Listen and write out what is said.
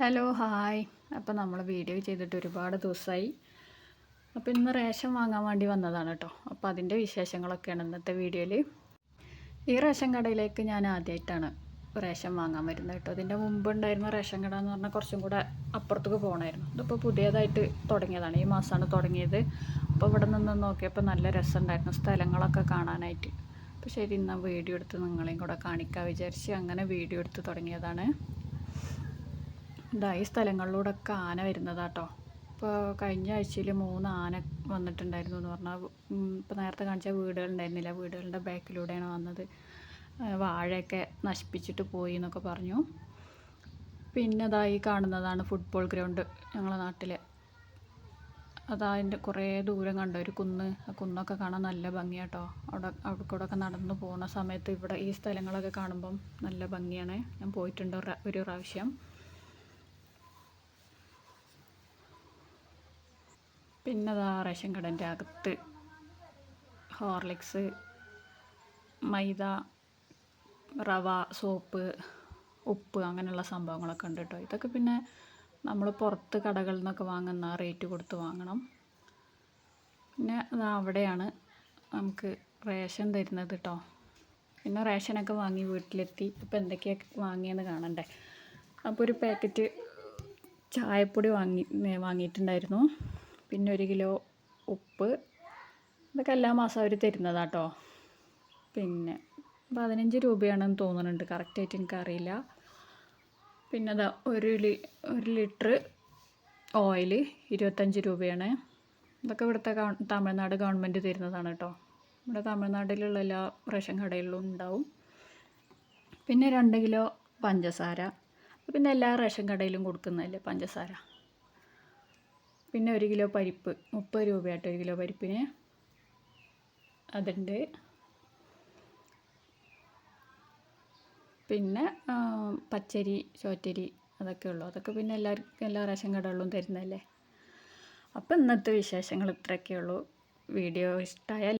Hello hi. അപ്പോൾ നമ്മൾ video ചെയ്തിട്ട് ഒരുപാട് ദിവസമായി അപ്പോൾ ഇന്ന് റേഷൻ വാങ്ങാൻ വേണ്ടി വന്നതാണ് കേട്ടോ അപ്പോൾ അതിന്റെ വിശേഷങ്ങളൊക്കെയാണ് ഇന്നത്തെ വീഡിയോയിൽ ഈ റേഷൻ കടയിലേക്ക് ഞാൻ ആദ്യമായിട്ടാണ് റേഷൻ വാങ്ങാൻ വരുന്നത് കേട്ടോ അതിന്റെ മുമ്പ് ഉണ്ടായിരുന്ന റേഷൻ കട എന്ന് പറഞ്ഞാൽ കുറച്ചും കൂടെ അപ്പുറത്തേക്ക് പോകണമായിരുന്നു ഇതിപ്പോൾ പുതിയതായിട്ട് തുടങ്ങിയതാണ്. ഈ മാസമാണ് തുടങ്ങിയത്. അപ്പോൾ ഇവിടെ നിന്ന് നോക്കിയപ്പോൾ നല്ല രസമുണ്ടായിരുന്നു സ്ഥലങ്ങളൊക്കെ കാണാനായിട്ട്. അപ്പോൾ ശരി ഇന്ന് വീഡിയോ എടുത്ത് നിങ്ങളെയും കൂടെ കാണിക്കാൻ വിചാരിച്ച് അങ്ങനെ വീഡിയോ എടുത്ത് തുടങ്ങിയതാണ്. ഇതാ ഈ സ്ഥലങ്ങളിലൂടെയൊക്കെ ആന വരുന്നതാട്ടോ. ഇപ്പോൾ കഴിഞ്ഞ ആഴ്ചയിൽ മൂന്ന് ആന വന്നിട്ടുണ്ടായിരുന്നു എന്ന് പറഞ്ഞാൽ ഇപ്പോൾ നേരത്തെ കാണിച്ച വീടുകളുണ്ടായിരുന്നില്ല. വീടുകളുടെ ബാക്കിലൂടെയാണ് വന്നത്. വാഴയൊക്കെ നശിപ്പിച്ചിട്ട് പോയി എന്നൊക്കെ പറഞ്ഞു. പിന്നെ അതാ ഈ കാണുന്നതാണ് ഫുട്ബോൾ ഗ്രൗണ്ട് ഞങ്ങളുടെ നാട്ടിലെ. അതാ അതിന്റെ കുറേ ദൂരം കണ്ട? ഒരു കുന്ന്. ആ കുന്നൊക്കെ കാണാൻ നല്ല ഭംഗിയാട്ടോ. അവിടെ അവിടെ കൂടെ ഒക്കെ നടന്നു പോകുന്ന സമയത്ത് ഇവിടെ ഈ സ്ഥലങ്ങളൊക്കെ കാണുമ്പം നല്ല ഭംഗിയാണ്. ഞാൻ പോയിട്ടുണ്ട് ഒരു പ്രാവശ്യം. പിന്നെ അതാ റേഷൻ കടന്റെ അകത്ത് ഹോർലിക്സ് മൈദ റവ സോപ്പ് ഉപ്പ് അങ്ങനെയുള്ള സംഭവങ്ങളൊക്കെ ഉണ്ട് കേട്ടോ ഇതൊക്കെ പിന്നെ നമ്മൾ പുറത്ത് കടകളിൽ നിന്നൊക്കെ വാങ്ങുന്ന റേറ്റ് കൊടുത്ത് വാങ്ങണം. പിന്നെ അവിടെയാണ് നമുക്ക് റേഷൻ തരുന്നത് കേട്ടോ പിന്നെ റേഷനൊക്കെ വാങ്ങി വീട്ടിലെത്തി. ഇപ്പോൾ എന്തൊക്കെയാണ് വാങ്ങിയെന്ന് കാണണ്ടേ. അപ്പോൾ ഒരു പാക്കറ്റ് ചായപ്പൊടി വാങ്ങി വാങ്ങിയിട്ടുണ്ടായിരുന്നു. പിന്നെ ഒരു കിലോ ഉപ്പ്. ഇതൊക്കെ എല്ലാ മാസം അവർ തരുന്നതാട്ടോ. പിന്നെ പതിനഞ്ച് രൂപയാണെന്ന് തോന്നുന്നുണ്ട്. കറക്റ്റായിട്ട് എനിക്കറിയില്ല. പിന്നെ അതാ ഒരു ലി ഒരു ലിറ്റർ ഓയിൽ ഇരുപത്തഞ്ച് രൂപയാണ്. ഇതൊക്കെ ഇവിടുത്തെ തമിഴ്നാട് ഗവൺമെന്റ് തരുന്നതാണ് കേട്ടോ. ഇവിടെ തമിഴ്നാട്ടിലുള്ള എല്ലാ റേഷൻ കടയിലും ഉണ്ടാവും. പിന്നെ രണ്ട് കിലോ പഞ്ചസാര. പിന്നെ എല്ലാ റേഷൻ കടയിലും കൊടുക്കുന്നതല്ലേ പഞ്ചസാര? പിന്നെ ഒരു കിലോ പരിപ്പ് മുപ്പത് രൂപയായിട്ട് ഒരു കിലോ പരിപ്പിന്. അതുണ്ട്. പിന്നെ പച്ചരി ചോറ്റരി അതൊക്കെ ഉള്ളു. അതൊക്കെ പിന്നെ എല്ലാവർക്കും എല്ലാ റേഷൻ കടകളിലും തരുന്നതല്ലേ? അപ്പം ഇന്നത്തെ വിശേഷങ്ങൾ ഇത്രയൊക്കെ ഉള്ളൂ. വീഡിയോ ഇഷ്ടമായാൽ